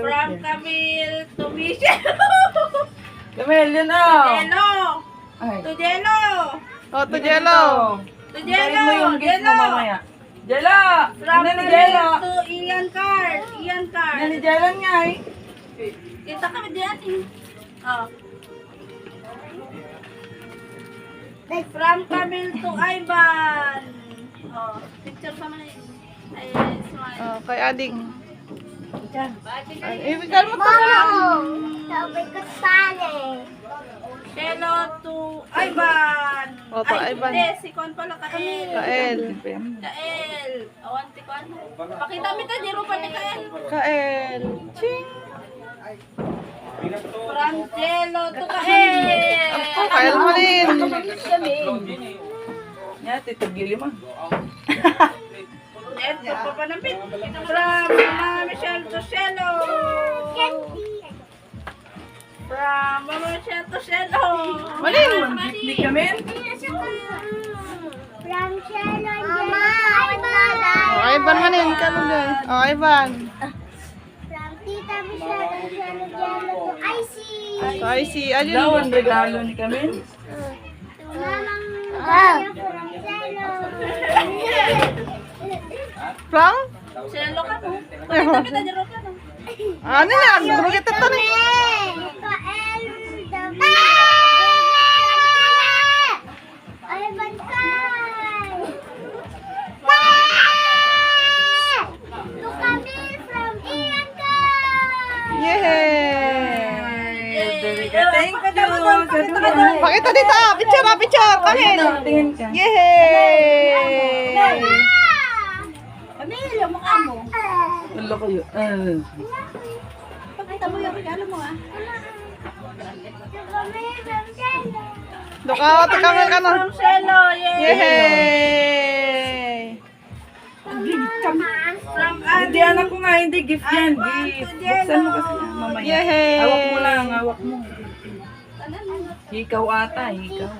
From Camille to Michelle. Camille, yun o. Jello. To Jello. Oh, to Jello. To Jello. mo yung gift mo Jello. mamaya. Jello! From Ano Jello? to Ian Card. Ian Ano Card. ni Jello nga eh. Kita kami diyan eh. Oh. From Camille to Ivan. Oh, picture pa man eh. Ay, smile. Oh, kay Ading. Diyan. Ay, ibigay mo to. Sabi ko sana eh. Hello to Ivan. To Ay, Ivan. Hindi, si Kon pala Kael. Kael. Kael. Awanti ko ano. Pakita mo ito, di pa ni Kael. Kael. Ching. From Jello to Kael. Oh, Kael mo rin. Yan, titugili mo. Ito pa pa namin. From Mama Michelle to Cello. From Mama Michelle to Cello. Malin. Ni Camille? From Shannon Mama, Ivan. Oh, Ivan manin. Din? Oh, Ivan. From Tita Michelle and Shannon Jello to Icy. So, I see. Adin. Daw ang regalo ni Camille. To Mamang Gaya from Jello. From? Cello ka no? Pakita mo ito, Jero ka no? Ano na? Guro kita to ni. Mo. Pakita dito. Picture na, picture. Kamil. Tingin ka. Yay! Camille, yung mukha mo. Wala yun. Ah. Pakita mo yung regalo mo ah. Duka, tikamil ka na. From Cello, yay! Yay! From Hindi anak ko nga, hindi gift yan. Gift. to Buksan mo kasi mamaya. Yay! Hawak mo lang, hawak mo. Ikaw ata, ikaw.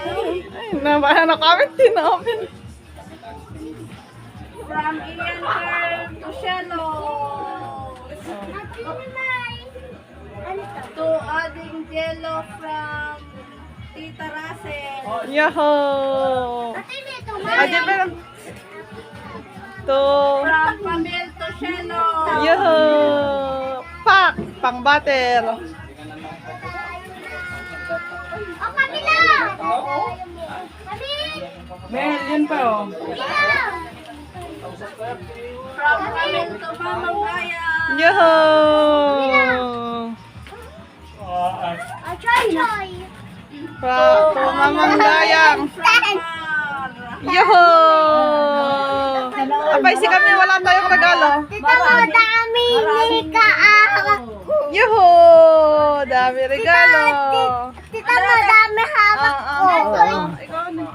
Ay, nabahan na kami. Tinamin. From Ian Carl. Ano to? Ading Jello from Tita Russell. Yahoo! Ate lang. To. From Camille to Cello. Yahoo! Pak! Pang butter. O, Camila! Camille! Mel, yun pa oh. Camila! From Camille to Mamang Gaya. Yahoo! A Choy! Choy! Pa, to mamang. From Mar. Yahoo! Abay, si kami wala tayong regalo. Tita mo, dami ni kaahak. Yahoo! Dami regalo. Tita mo, dami hawak Ah, ko. ah, ah. Ikaw, ano?